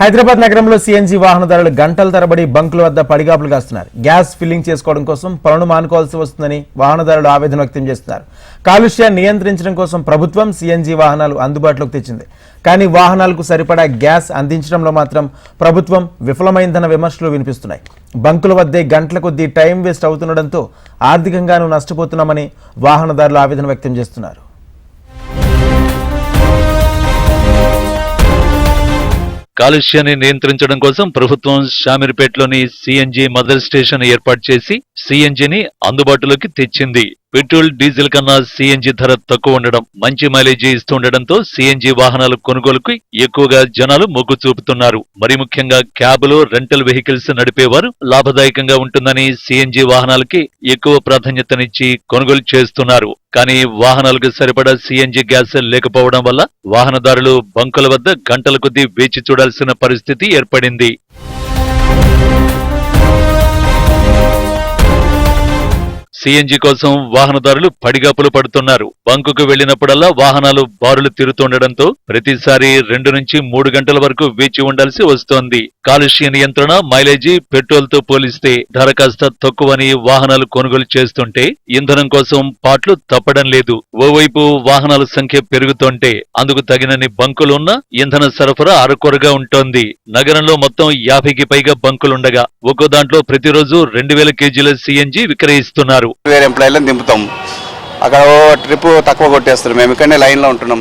హైదరాబాద్ నగరంలో సీఎన్జీ వాహనదారులు గంటల తరబడి బంకుల వద్ద పడిగాపులు కాస్తున్నారు. గ్యాస్ ఫిల్లింగ్ చేసుకోవడం కోసం పనులు మానుకోవాల్సి వస్తుందని వాహనదారులు ఆవేదన వ్యక్తం చేస్తున్నారు. కాలుష్యాన్ని నియంత్రించడం కోసం ప్రభుత్వం సీఎన్జీ వాహనాలు అందుబాటులోకి తెచ్చింది. కానీ వాహనాలకు సరిపడా గ్యాస్ అందించడంలో మాత్రం ప్రభుత్వం విఫలమైందన్న విమర్శలు వినిపిస్తున్నాయి. బంకుల వద్దే గంటల కొద్దీ టైం వేస్ట్ అవుతుండడంతో ఆర్థికంగానూ నష్టపోతున్నామని వాహనదారులు ఆవేదన వ్యక్తం చేస్తున్నారు. కాలుష్యాన్ని నియంత్రించడం కోసం ప్రభుత్వం షామీర్పేటలోని సిఎన్జి మదర్ స్టేషన్ ఏర్పాటు చేసి సిఎన్జిని అందుబాటులోకి తెచ్చింది. పెట్రోల్ డీజిల్ కన్నా సిఎన్జి ధర తక్కువ ఉండడం మంచి మైలేజీ ఇస్తుండటంతో సిఎన్జి వాహనాల కొనుగోలుకు ఎక్కువగా జనాలు మొగ్గు చూపుతున్నారు. మరి ముఖ్యంగా క్యాబ్లో రెంటల్ వెహికల్స్ నడిపేవారు లాభదాయకంగా ఉంటుందని సిఎన్జి వాహనాలకి ఎక్కువ ప్రాధాన్యతనిచ్చి కొనుగోలు చేస్తున్నారు. కానీ వాహనాలకు సరిపడా సిఎన్జి గ్యాస్ లేకపోవడం వల్ల వాహనదారులు బంకుల వద్ద గంటల కొద్దీ వేచి చూడాల్సిన పరిస్థితి ఏర్పడింది. సిఎన్జి కోసం వాహనదారులు పడిగాపులు పడుతున్నారు. బంకుకు వెళ్ళినప్పుడల్లా వాహనాలు బారులు తిరుతుండటంతో ప్రతిసారి రెండు నుంచి మూడు గంటల వరకు వేచి ఉండాల్సి వస్తోంది. కాలుష్య నియంత్రణ మైలేజీ పెట్రోల్తో పోలిస్తే ధర కాస్త తక్కువని వాహనాలు కొనుగోలు చేస్తుంటే ఇంధనం కోసం పాట్లు తప్పడం లేదు. ఓవైపు వాహనాల సంఖ్య పెరుగుతుంటే అందుకు తగినన్ని బంకులున్నా ఇంధన సరఫరా అరకొరగా ఉంటోంది. నగరంలో మొత్తం యాభైకి పైగా బంకులుండగా ఒక్కో దాంట్లో ప్రతిరోజు రెండు వేల కేజీల సిఎన్జి విక్రయిస్తున్నారు. వేరే ఎంప్లాయీలను దింపుతాం. అక్కడ ఓ ట్రిప్ తక్కువ కొట్టేస్తారు. మేము ఇక్కడనే లైన్లో ఉంటున్నాం.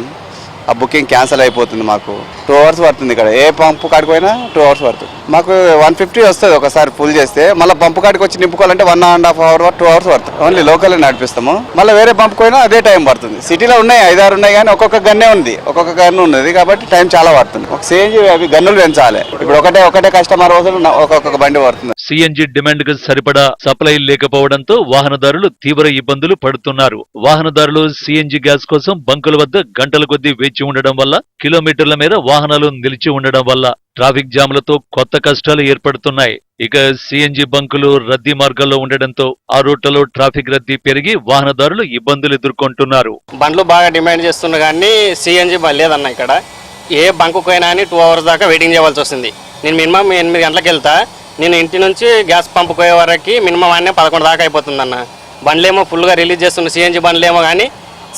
ఆ బుకింగ్ క్యాన్సిల్ అయిపోతుంది మాకు. టూ అవర్స్ పడుతుంది ఇక్కడ. ఏ పంపు కాడికి పోయినా టూ అవర్స్ పడుతుంది మాకు వన్ ఫిఫ్టీ వస్తుంది ఒకసారి ఫుల్ చేస్తే. మళ్ళీ పంపు కాడికి వచ్చి నింపుకోవాలంటే one and half hour two hours పడుతుంది ఓన్లీ లోకల్ నడిపిస్తాము. మళ్ళీ వేరే పంపు పోయినా అదే టైం పడుతుంది. సిటీలో ఉన్నాయి ఐదారు ఉన్నాయి కానీ ఒక్కొక్క గన్నే ఉంది. ఒక్కొక్క గన్ను ఉన్నది కాబట్టి టైం చాలా పడుతుంది. ఒక సిఎన్జీ అవి గన్నులు పెంచాలి. ఇప్పుడు ఒకటే ఒకటే కస్టమర్ రోజులు ఒక్కొక్క బండి పడుతుంది. సిఎన్జి డిమాండ్కు సరిపడా సప్లై లేకపోవడంతో వాహనదారులు తీవ్ర ఇబ్బందులు పడుతున్నారు. వాహనదారులు సిఎన్జి గ్యాస్ కోసం బంకుల వద్ద గంటల కొద్దీ వేచి ఉండడం వల్ల కిలోమీటర్ల మీద వాహనాలు నిలిచి ఉండడం వల్ల ట్రాఫిక్ జామ్లతో కొత్త కష్టాలు ఏర్పడుతున్నాయి. ఇక సిఎన్జి బంకులు రద్దీ మార్గాల్లో ఉండడంతో ఆ రూట్లలో ట్రాఫిక్ రద్దీ పెరిగి వాహనదారులు ఇబ్బందులు ఎదుర్కొంటున్నారు. బండ్లు బాగా డిమాండ్ చేస్తున్నా కానీ సిఎన్జి లేదన్న ఇక్కడ. ఏ బంకు అని టూ అవర్స్ దాకా వెయిటింగ్ చేయవలసి వస్తుంది. నేను మినిమం ఎనిమిది గంటలకు వెళ్తా. నేను ఇంటి నుంచి గ్యాస్ పంపు పోయే వరకు మినిమం అన్నీ పదకొండు దాకా అయిపోతుంది అన్న బండ్లేమో ఫుల్గా రిలీజ్ చేస్తున్న సిఎన్జి బండ్లేమో కానీ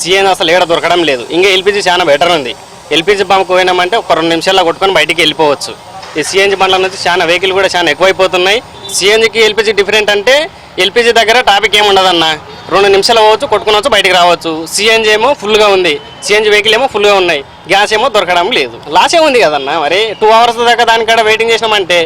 సీఎన్ అసలు ఏడ దొరకడం లేదు. ఇంకా ఎల్పిజి చాలా బెటర్ ఉంది. ఎల్పిజి పంపు పోయినామంటే ఒక రెండు నిమిషాల్లో కొట్టుకొని బయటికి వెళ్ళిపోవచ్చు. ఈ సిఎన్జి బండ్ల నుంచి చాలా వెహికల్ కూడా చాలా ఎక్కువైపోతున్నాయి. సిఎన్జికి ఎల్పిజి డిఫరెంట్ అంటే ఎల్పిజి దగ్గర టాపిక్ ఏమి ఉండదన్న. రెండు నిమిషాలు పోవచ్చు కొట్టుకునవచ్చు బయటికి రావచ్చు. సిఎన్జి ఏమో ఫుల్గా ఉంది. సిఎన్జి వెహికల్ ఏమో ఫుల్గా ఉన్నాయి. గ్యాస్ ఏమో దొరకడం లేదు. లాసే ఉంది కదన్న మరి? టూ అవర్స్ దాకా దానికాడ వెయిటింగ్ చేసినామంటే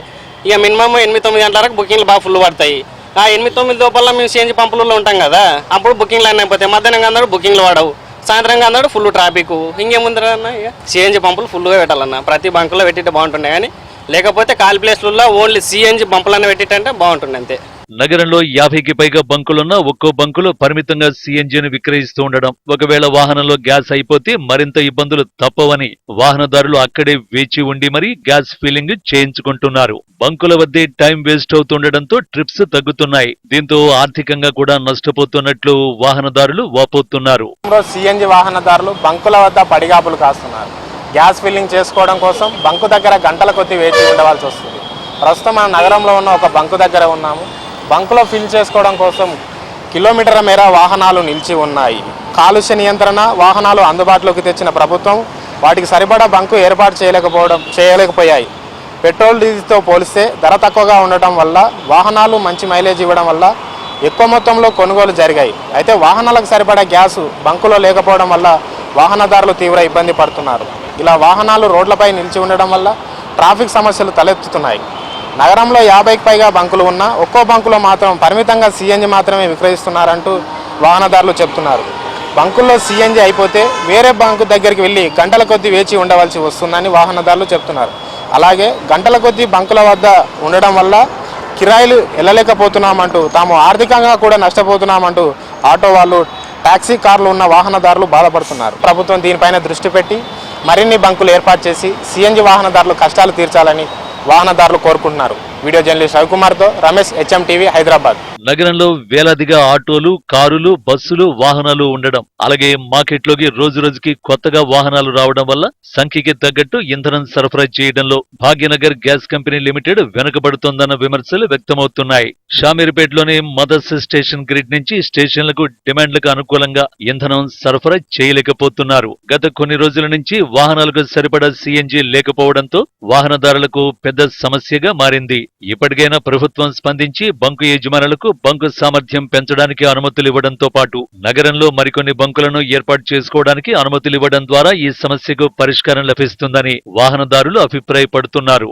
ఇక మినిమం ఎనిమిది తొమ్మిది గంటల వరకు బుకింగ్లు బాగా ఫుల్ పడతాయి. ఆ ఎనిమిది తొమ్మిది లోపల మేము సిఎన్జి పంపులలో ఉంటాం కదా అప్పుడు బుకింగ్లు అన్నీ అయిపోతాయి మధ్యాహ్నం అందరూ బుకింగ్లు పడవు సాయంత్రం అందరూ ఫుల్ ట్రాఫిక్ ఇంకేముందిరా అన్న ఇక? సిఎన్జి పంపులు ఫుల్గా పెట్టాలన్న. ప్రతి బంకులో పెట్టితే బాగుంటుండే కానీ లేకపోతే కాల్ ప్లేస్లలో ఓన్లీ సిఎన్జి పంపులన్నీ పెట్టిట్టంటే బాగుంటుండే అంతే. నగరంలో యాభైకి పైగా బంకులున్నా ఒక్కో బంకులో పరిమితంగా సీఎన్జీని విక్రయిస్తూ ఉండడం. ఒకవేళ వాహనంలో గ్యాస్ అయిపోతే మరింత ఇబ్బందులు తప్పవని వాహనదారులు అక్కడే వేచి ఉండి మరీ గ్యాస్ ఫిల్లింగ్ చేయించుకుంటున్నారు. బంకుల వద్దే టైం వేస్ట్ అవుతుండటంతో ట్రిప్స్ తగ్గుతున్నాయి. దీంతో ఆర్థికంగా కూడా నష్టపోతున్నట్లు వాహనదారులు వాపోతున్నారు. సిఎన్జి వాహనదారులు బంకుల వద్ద పడిగాపులు కాస్తున్నారు. గ్యాస్ ఫిల్లింగ్ చేసుకోవడం కోసం బంకు దగ్గర గంటల కొద్ది వేచి ఉండవలసి వస్తుంది. ప్రస్తుతం మన నగరంలో ఉన్న ఒక బంకు దగ్గర ఉన్నాము. బంకులో ఫిల్ చేసుకోవడం కోసం కిలోమీటర్ల మేర వాహనాలు నిలిచి ఉన్నాయి. కాలుష్య నియంత్రణ వాహనాలు అందుబాటులోకి తెచ్చిన ప్రభుత్వం వాటికి సరిపడా బంకు ఏర్పాటు చేయలేకపోవడం చేయలేకపోయాయి. పెట్రోల్ డీజిల్తో పోలిస్తే ధర తక్కువగా ఉండటం వల్ల వాహనాలు మంచి మైలేజ్ ఇవ్వడం వల్ల ఎక్కువ మొత్తంలో కొనుగోలు జరిగాయి. అయితే వాహనాలకు సరిపడా గ్యాసు బంకులో లేకపోవడం వల్ల వాహనదారులు తీవ్ర ఇబ్బంది పడుతున్నారు. ఇలా వాహనాలు రోడ్లపై నిలిచి ఉండడం వల్ల ట్రాఫిక్ సమస్యలు తలెత్తుతున్నాయి. నగరంలో యాభైకి పైగా బంకులు ఉన్నా ఒక్కో బంకులో మాత్రం పరిమితంగా సిఎన్జి మాత్రమే విక్రయిస్తున్నారంటూ వాహనదారులు చెప్తున్నారు. బంకుల్లో సిఎన్జి అయిపోతే వేరే బంకు దగ్గరికి వెళ్ళి గంటల కొద్దీ వేచి ఉండవలసి వస్తుందని వాహనదారులు చెప్తున్నారు. అలాగే గంటల కొద్దీ బంకుల వద్ద ఉండడం వల్ల కిరాయిలు వెళ్ళలేకపోతున్నామంటూ తాము ఆర్థికంగా కూడా నష్టపోతున్నామంటూ ఆటో వాళ్ళు టాక్సీ కార్లు ఉన్న వాహనదారులు బాధపడుతున్నారు. ప్రభుత్వం దీనిపైన దృష్టి పెట్టి మరిన్ని బంకులు ఏర్పాటు చేసి సిఎన్జి వాహనదారులు కష్టాలు తీర్చాలని వాహనదారులు కోరుకుంటున్నారు. వీడియో జర్నలిస్ట్ రవికుమార్తో రమేష్ హెచ్ఎం టీవీ హైదరాబాద్. నగరంలో వేలాదిగా ఆటోలు కారులు బస్సులు వాహనాలు ఉండడం. అలాగే మార్కెట్లోకి రోజు రోజుకి కొత్తగా వాహనాలు రావడం వల్ల సంఖ్యకి తగ్గట్టు ఇంధనం సరఫరా చేయడంలో భాగ్యనగర్ గ్యాస్ కంపెనీ లిమిటెడ్ వెనుకబడుతోందన్న విమర్శలు వ్యక్తమవుతున్నాయి. షామీర్పేటలోని మదర్స్ స్టేషన్ గ్రిడ్ నుంచి స్టేషన్లకు డిమాండ్లకు అనుకూలంగా ఇంధనం సరఫరా చేయలేకపోతున్నారు. గత కొన్ని రోజుల నుంచి వాహనాలకు సరిపడా సీఎన్జీ లేకపోవడంతో వాహనదారులకు పెద్ద సమస్యగా మారింది. ఇప్పటికైనా ప్రభుత్వం స్పందించి బంకు యజమానులకు బంకు సామర్థ్యం పెంచడానికి అనుమతులు ఇవ్వడంతో పాటు నగరంలో మరికొన్ని బంకులను ఏర్పాటు చేసుకోవడానికి అనుమతులు ఇవ్వడం ద్వారా ఈ సమస్యకు పరిష్కారం లభిస్తుందని వాహనదారులు అభిప్రాయపడుతున్నారు.